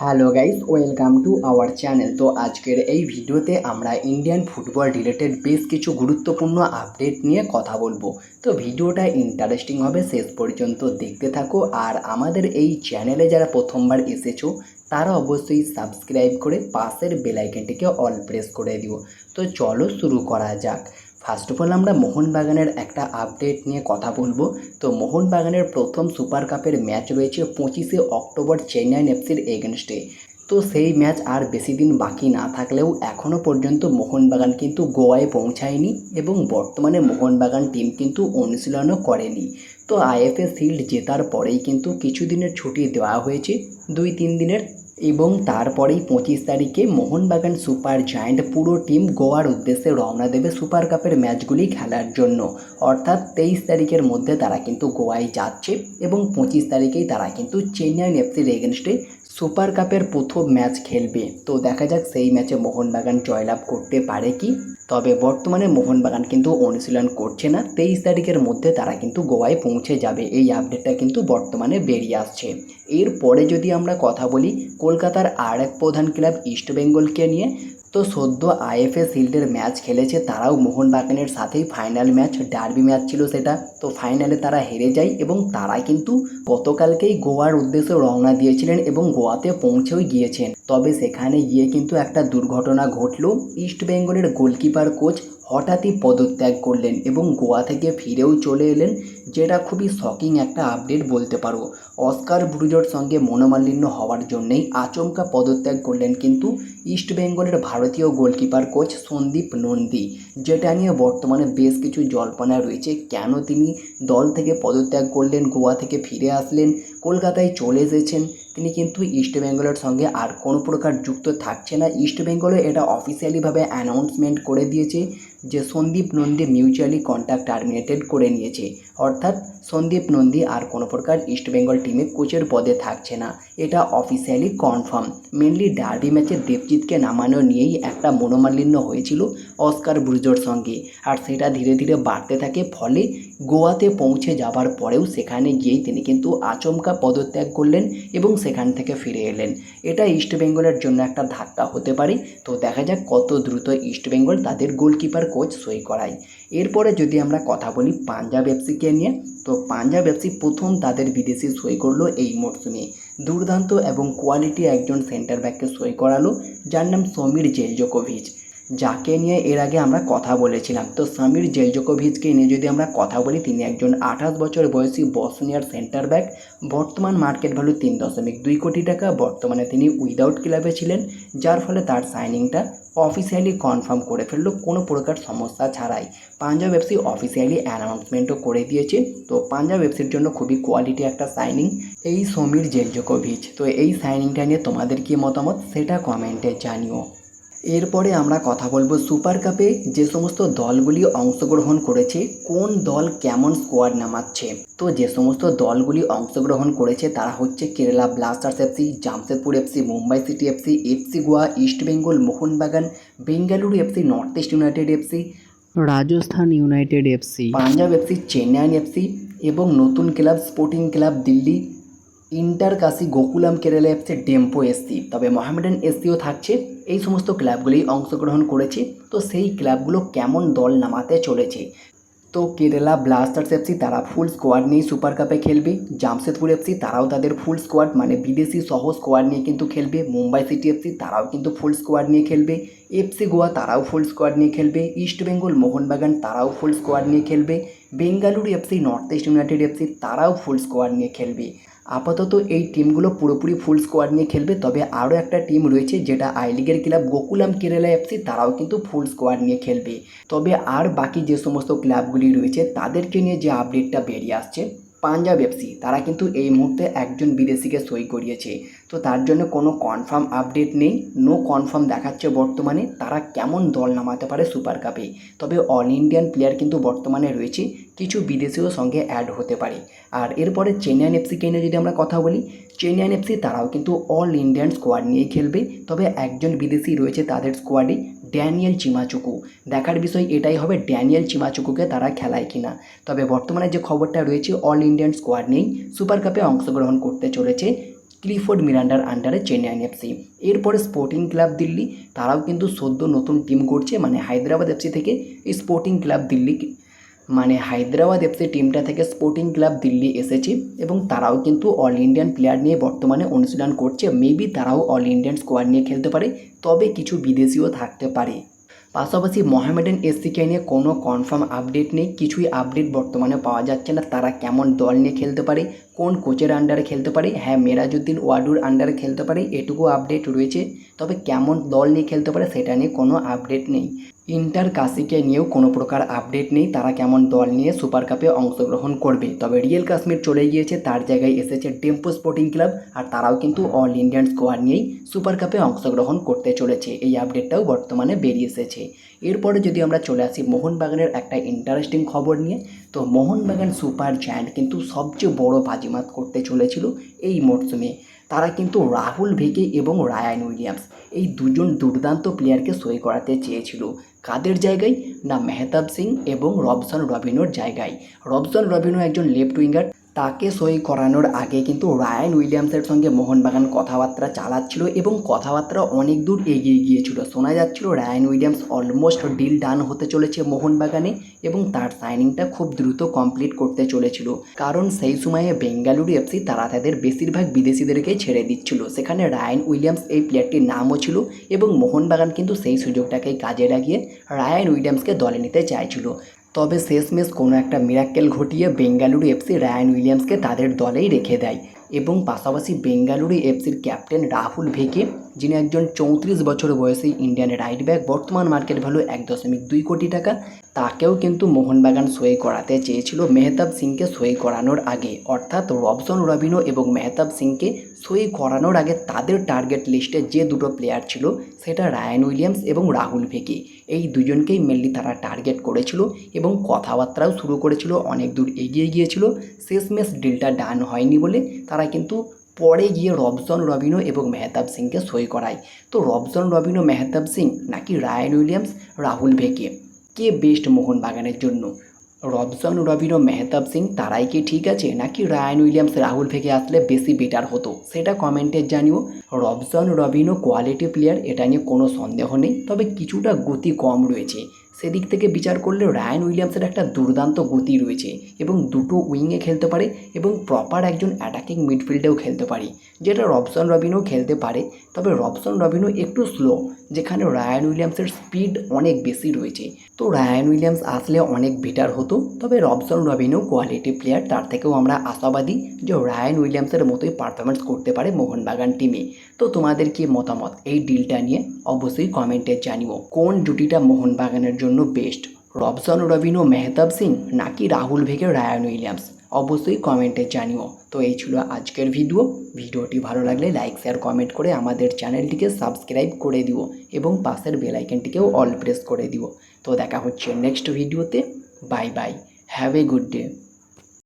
Hello guys, welcome to our channel. তো আজকের এই ভিডিওতে আমরা ইন্ডিয়ান ফুটবল রিলেটেড বেশ কিছু গুরুত্বপূর্ণ আপডেট নিয়ে কথা বলব। তো ভিডিওটা ইন্টারেস্টিং হবে, শেষ পর্যন্ত দেখতে থাকো। আর আমাদের এই চ্যানেলে যারা প্রথমবার এসেছ, তারা অবশ্যই সাবস্ক্রাইব করে পাশের বেলাইকনটিকে অল প্রেস করে দিও। তো চলো শুরু করা যাক। ফার্স্ট অফ অল আমরা মোহনবাগানের একটা আপডেট নিয়ে কথা বলব। তো মোহনবাগানের প্রথম সুপার কাপের ম্যাচ রয়েছে পঁচিশে অক্টোবর চেন্নাইন এফসির এগেনস্টে তো সেই ম্যাচ আর বেশি দিন বাকি না থাকলেও এখনও পর্যন্ত মোহনবাগান কিন্তু গোয়ায় পৌঁছায়নি এবং বর্তমানে মোহনবাগান টিম কিন্তু অনুশীলনও করেনি। তো আইএফএ শিল্ড জেতার পরেই কিন্তু কিছুদিনের ছুটি দেওয়া হয়েছে, দুই তিন দিনের এবং তারপরেই পঁচিশ তারিখে মোহনবাগান সুপার জায়েন্ট পুরো টিম গোয়ার উদ্দেশ্যে রওনা দেবে সুপার কাপের ম্যাচগুলি খেলার জন্য। অর্থাৎ তেইশ তারিখের মধ্যে তারা কিন্তু গোয়ায় যাচ্ছে এবং পঁচিশ তারিখেই তারা কিন্তু চেন্নাই এফসির এগেনস্টে সুপার কাপের প্রথম ম্যাচ খেলবে। তো দেখা যাক সেই ম্যাচে মোহনবাগান জয়লাভ করতে পারে কি। তবে বর্তমানে মোহনবাগান কিন্তু অনুশীলন করছে না। তেইশ তারিখের মধ্যে তারা কিন্তু গোয়ায় পৌঁছে যাবে। এই আপডেটটা কিন্তু বর্তমানে বেরিয়ে আসছে। এরপরে যদি আমরা কথা বলি, কলকাতার আর এক প্রধান ক্লাব ইস্টবেঙ্গলকে নিয়ে তো সদ্য আইএফএ শিল্ডের ম্যাচ খেলেছে তারাও মোহনবাগানের সাথেই ফাইনাল ম্যাচ, ডার্বি ম্যাচ ছিল সেটা। তো ফাইনালে তারা হেরে যায় এবং তারা কিন্তু গতকালকেই গোয়ার উদ্দেশ্যে রওনা দিয়েছিলেন এবং গোয়াতে পৌঁছেও গিয়েছেন। তবে সেখানে গিয়ে কিন্তু একটা দুর্ঘটনা ঘটলো। ইস্টবেঙ্গলের গোলকিপার কোচ হঠাৎই পদত্যাগ করলেন এবং গোয়া থেকে ফিরেও চলে এলেন, যেটা খুবই শকিং একটা আপডেট বলতে পারো। অস্কার ব্রুজোর সঙ্গে মনোমালিন্য হওয়ার জন্যেই আচমকা পদত্যাগ করলেন কিন্তু ইস্টবেঙ্গলের ভারতীয় গোলকিপার কোচ সন্দীপ নন্দী, যেটা নিয়ে বর্তমানে বেশ কিছু জল্পনা রয়েছে, কেন তিনি দল থেকে পদত্যাগ করলেন, গোয়া থেকে ফিরে আসলেন, কলকাতায় চলে এসেছেন তিনি কিন্তু ইস্টবেঙ্গলের সঙ্গে আর কোনো প্রকার যুক্ত থাকছে না। ইস্ট ইস্টবেঙ্গলও এটা অফিসিয়ালিভাবে অ্যানাউন্সমেন্ট করে দিয়েছে যে Sandip Nandy mutually contact terminated করে নিয়েছে। অর্থাৎ সন্দীপ নন্দী আর কোনো প্রকার ইস্টবেঙ্গল টিমে কোচের পদে থাকছে না। এটা অফিসিয়ালি কনফার্ম মেনলি ডার্বি ম্যাচে দেবজিৎকে নামানো নিয়েই একটা মনোমালিন্য হয়েছিল অস্কার ব্রুজোর সঙ্গে। আর সেটা ধীরে ধীরে বাড়তে থাকে, ফলে গোয়াতে পৌঁছে যাবার পরেও সেখানে গিয়েই তিনি কিন্তু আচমকা পদত্যাগ করলেন এবং সেখান থেকে ফিরে এলেন। এটা ইস্টবেঙ্গলের জন্য একটা ধাক্কা হতে পারে। তো দেখা যাক কত দ্রুত ইস্টবেঙ্গল তাদের গোলকিপার কোচ সই করায়। এরপরে যদি আমরা কথা বলি পাঞ্জাব এফসিকে নিয়ে, তো পাঞ্জাব এফসি প্রথম তাদের বিদেশি সই করল এই মরশুমে দুর্দান্ত এবং কোয়ালিটি একজন সেন্টার ব্যাককে সই করালো। যার নাম সমীর জেলজোকোভিচ। যাকে নিয়ে এর আগে আমরা কথা বলেছিলাম। তো সমীর জেলজোকোভিচকে নিয়ে যদি আমরা কথা বলি, তিনি একজন আঠাশ বছর বয়সী বসনিয়ার সেন্টার ব্যাক বর্তমান মার্কেট ভ্যালু তিন দশমিক দুই কোটি টাকা, বর্তমানে তিনি উইদাউট ক্লাবে ছিলেন, যার ফলে তার সাইনিংটা অফিসিয়ালি কনফার্ম করে ফেলল, কোনো প্রকার সমস্যা ছাড়াই। পাঞ্জাব এফসি অফিসিয়ালি অ্যানাউন্সমেন্টও করে দিয়েছে। তো পাঞ্জাব এফসির জন্য খুবই কোয়ালিটি একটা সাইনিং এই সমীর জেলজোকোভিচ। তো এই সাইনিংটা নিয়ে তোমাদের কী মতামত, সেটা কমেন্টে জানিও। এরপরে আমরা কথা বলব সুপার কাপে যে সমস্ত দলগুলি অংশগ্রহণ করেছে কোন দল কেমন স্কোয়াড নামাচ্ছে। তো যে সমস্ত দলগুলি অংশগ্রহণ করেছে তারা হচ্ছে Kerala Blasters FC Jamshedpur FC Mumbai City FC FC Goa east Bengal Mohun Bagan Bengaluru FC North East United FC Rajasthan United FC Punjab FC Chennaiyin FC এবং নতুন club Sporting Club Delhi Inter Kashi Gokulam Kerala FC Dempo SC. তবে মোহামেডান এসসিও থাকছে। এই সমস্ত ক্লাবগুলি অংশগ্রহণ করেছে। তো সেই ক্লাবগুলো কেমন দল নামাতে চলেছে? তো কেরালা ব্লাস্টার্স এফসি তারা ফুল স্কোয়াড নিয়ে সুপার কাপে খেলবে। জামশেদপুর এফসি তারাও তাদের ফুল স্কোয়াড মানে বিদেশি সহ স্কোয়াড নিয়ে কিন্তু খেলবে। মুম্বাই সিটি এফসি তারাও কিন্তু ফুল স্কোয়াড নিয়ে খেলবে। এফসি গোয়া তারাও ফুল স্কোয়াড নিয়ে খেলবে। ইস্ট বেঙ্গল মোহনবাগান তারাও ফুল স্কোয়াড নিয়ে খেলবে। Bengaluru FC, North East United FC তারাও ফুল স্কোয়াড নিয়ে খেলবে। আপাতত এই টিমগুলো পুরোপুরি ফুল স্কোয়াড নিয়ে খেলবে। তবে আরও একটা টিম রয়েছে যেটা আই লিগের ক্লাব গোকুলাম কেরালা এফসি তারাও কিন্তু ফুল স্কোয়াড নিয়ে খেলবে। তবে আর বাকি যে সমস্ত ক্লাবগুলি রয়েছে, তাদেরকে নিয়ে যে আপডেটটা বেরিয়ে আসছে, পাঞ্জাব এফসি তারা কিন্তু এই মুহূর্তে একজন বিদেশিকে সই করিয়েছে। তো তার জন্য কোনো কনফার্ম আপডেট নেই নো কনফার্ম দেখাচ্ছে বর্তমানে, তারা কেমন দল নামাতে পারে সুপার কাপে তবে অল ইন্ডিয়ান প্লেয়ার কিন্তু বর্তমানে রয়েছে কিছু বিদেশিও সঙ্গে অ্যাড হতে পারে। আর এরপরে চেন্নাইন এফসিকে নিয়ে যদি আমরা কথা বলি চেন্নাইন এফসি তারাও কিন্তু অল ইন্ডিয়ান স্কোয়াড নিয়েই খেলবে। তবে একজন বিদেশি রয়েছে তাদের স্কোয়াডে ড্যানিয়েল চিমাচুকু দেখার বিষয় এটাই হবে ড্যানিয়েল চিমাচুকুকে তারা খেলায় কিনা। তবে বর্তমানে যে খবরটা রয়েছে অল ইন্ডিয়ান স্কোয়াড নেই সুপার কাপে অংশগ্রহণ করতে চলেছে ক্লিফোর্ড মিরান্ডার আন্ডারে চেন্নাইন এফসি এরপরে স্পোর্টিং ক্লাব দিল্লি, তারাও কিন্তু সদ্য নতুন টিম করছে মানে হায়দ্রাবাদ এফসি থেকে এই স্পোর্টিং ক্লাব দিল্লি মানে হায়দ্রাবাদ এফসি টিমটা থেকে স্পোর্টিং ক্লাব দিল্লি এসেছে এবং তারাও কিন্তু অল ইন্ডিয়ান প্লেয়ার নিয়ে বর্তমানে অনুশীলন করছে। মেবি তারাও অল ইন্ডিয়ান স্কোয়াড নিয়ে খেলতে পারে, তবে কিছু বিদেশিও থাকতে পারে। পাশাপাশি মোহামেডান এসসিকে নিয়ে কোনো কনফার্ম আপডেট নেই, কিছুই আপডেট বর্তমানে পাওয়া যাচ্ছে না। তারা কেমন দল নিয়ে খেলতে পারে, কোন কোচের আন্ডারে খেলতে পারে হ্যাঁ মেরাজুদ্দিন ওয়াডুর আন্ডারে খেলতে পারে, এটুকু আপডেট রয়েছে। তবে কেমন দল নিয়ে খেলতে পারে, সেটা নিয়ে কোনো আপডেট নেই। ইন্টার কাশিকে নিয়েও কোনো প্রকার আপডেট নেই। তারা কেমন দল নিয়ে সুপার কাপে অংশগ্রহণ করবে? তবে রিয়েল কাশ্মীর চলে গিয়েছে, তার জায়গায় এসেছে টেম্পো স্পোর্টিং ক্লাব, আর তারাও কিন্তু অল ইন্ডিয়ান স্কোয়াড নিয়েই সুপার কাপে অংশগ্রহণ করতে চলেছে। এই আপডেটটাও বর্তমানে বেরিয়ে এসেছে। এরপরে যদি আমরা চলে আসি মোহনবাগানের একটা ইন্টারেস্টিং খবর নিয়ে, তো মোহনবাগান সুপার জায়ান্ট কিন্তু সবচেয়ে বড় বাজিমাত করতে চলেছিল এই মরশুমে। তারা কিন্তু রাহুল ভিকে এবং রায়ান উইলিয়ামস, এই দুজন দুর্দান্ত প্লেয়ারকে সই করাতে চেয়েছিল। কাদের জায়গায়? না মেহতাব সিং এবং রবসন রবিনোর জায়গায়। রবসন রবিনো একজন লেফট উইঙ্গার তাকে সই করানোর আগে কিন্তু রায়ান উইলিয়ামসের সঙ্গে মোহনবাগান কথাবার্তা চালাচ্ছিল এবং কথাবার্তা অনেক দূর এগিয়ে গিয়েছিল। শোনা যাচ্ছিল Ryan Williams almost deal done হতে চলেছে মোহনবাগানে এবং তার সাইনিংটা খুব দ্রুত কমপ্লিট করতে চলেছিল। কারণ সেই সময়ে বেঙ্গালুরু এফসি তারা তাদের বেশিরভাগ বিদেশিদেরকে ছেড়ে দিচ্ছিল। সেখানে রায়ান উইলিয়ামস এই প্লেয়ারটির নামও ছিল এবং মোহনবাগান কিন্তু সেই সুযোগটাকে কাজে লাগিয়ে রায়ান উইলিয়ামসকে দলে নিতে চাইছিল। তবে শেষমেশ কোনো একটা মিরাক্কেল ঘটিয়ে বেঙ্গালুরু এফসি রায়ান উইলিয়ামসকে তাদের দলেই রেখে দেয়। এবং পাশাপাশি বেঙ্গালুরু এফসির ক্যাপ্টেন রাহুল ভেকে যিনি একজন চৌত্রিশ বছর বয়সী ইন্ডিয়ান রাইট ব্যাক বর্তমান মার্কেট ভ্যালু এক দশমিক দুই কোটি টাকা, তাকেও কিন্তু মোহনবাগান সই করাতে চেয়েছিল, মেহতাব সিংকে সই করানোর আগে। অর্থাৎ রবসন রবিনো এবং মেহতাব সিংকে সই করানোর আগে তাদের টার্গেট লিস্টে যে দুটো প্লেয়ার ছিল, সেটা রায়ান উইলিয়ামস এবং রাহুল ভেকি। এই দুজনকেই মেনলি তারা টার্গেট করেছিল এবং কথাবার্তাও শুরু করেছিল, অনেক দূর এগিয়ে গিয়েছিল। শেষমেশ ডিলটা ডান হয়নি বলে তারা কিন্তু পরে গিয়ে রবসন রবিনো এবং মেহতাব সিংকে সই করায়। তো রবসন রবিনো, মেহতাব সিং নাকি রায়ান উইলিয়ামস, রাহুল ভেকে? কে বেস্ট মোহনবাগানের জন্য? রবসন রবিনো, মেহতাব সিং তারাই কি ঠিক আছে? নাকি রায়ান উইলিয়ামস, রাহুল থেকে আসলে বেশি বেটার হতো? সেটা কমেন্টে জানিও। রবসন রবিনো কোয়ালিটি প্লেয়ার এটা নিয়ে কোনো সন্দেহ নেই, তবে কিছুটা গতি কম রয়েছে। সেদিক থেকে বিচার করলে রায়ান উইলিয়ামসের একটা দুর্দান্ত গতি রয়েছে এবং দুটো উইংয়ে খেলতে পারে এবং প্রপার একজন অ্যাটাকিং মিডফিল্ডেও খেলতে পারে। যেটা রবসন রবিনও খেলতে পারে, তবে রবসন রবিনও একটু স্লো যেখানে রায়ান উইলিয়ামসের স্পিড অনেক বেশি রয়েছে। তো রায়ান উইলিয়ামস আসলে অনেক বেটার হতো, তবে রবসন রবিনও কোয়ালিটি প্লেয়ার তার থেকেও আমরা আশাবাদী যে রায়ান উইলিয়ামসের মতোই পারফরমেন্স করতে পারে মোহনবাগান টিমে তো তোমাদের কি মতামত এই ডিলটা নিয়ে? অবশ্যই কমেন্টে জানিও। কোন জুটিটা মোহনবাগানের জন্য best Robson Robinho, Mehtab Singh নাকি রাহুল ভেকে রায়ান উইলিয়ামস? অবশ্যই কমেন্টে জানিও। তো এই ছিল আজকের ভিডিও। ভিডিওটি ভালো লাগলে লাইক, শেয়ার, কমেন্ট করে আমাদের চ্যানেলটিকে সাবস্ক্রাইব করে দিও এবং পাশের বেলাইকেনটিকেও অল প্রেস করে দিও। তো দেখা হচ্ছে নেক্সট ভিডিওতে। Bye bye. Have a good day.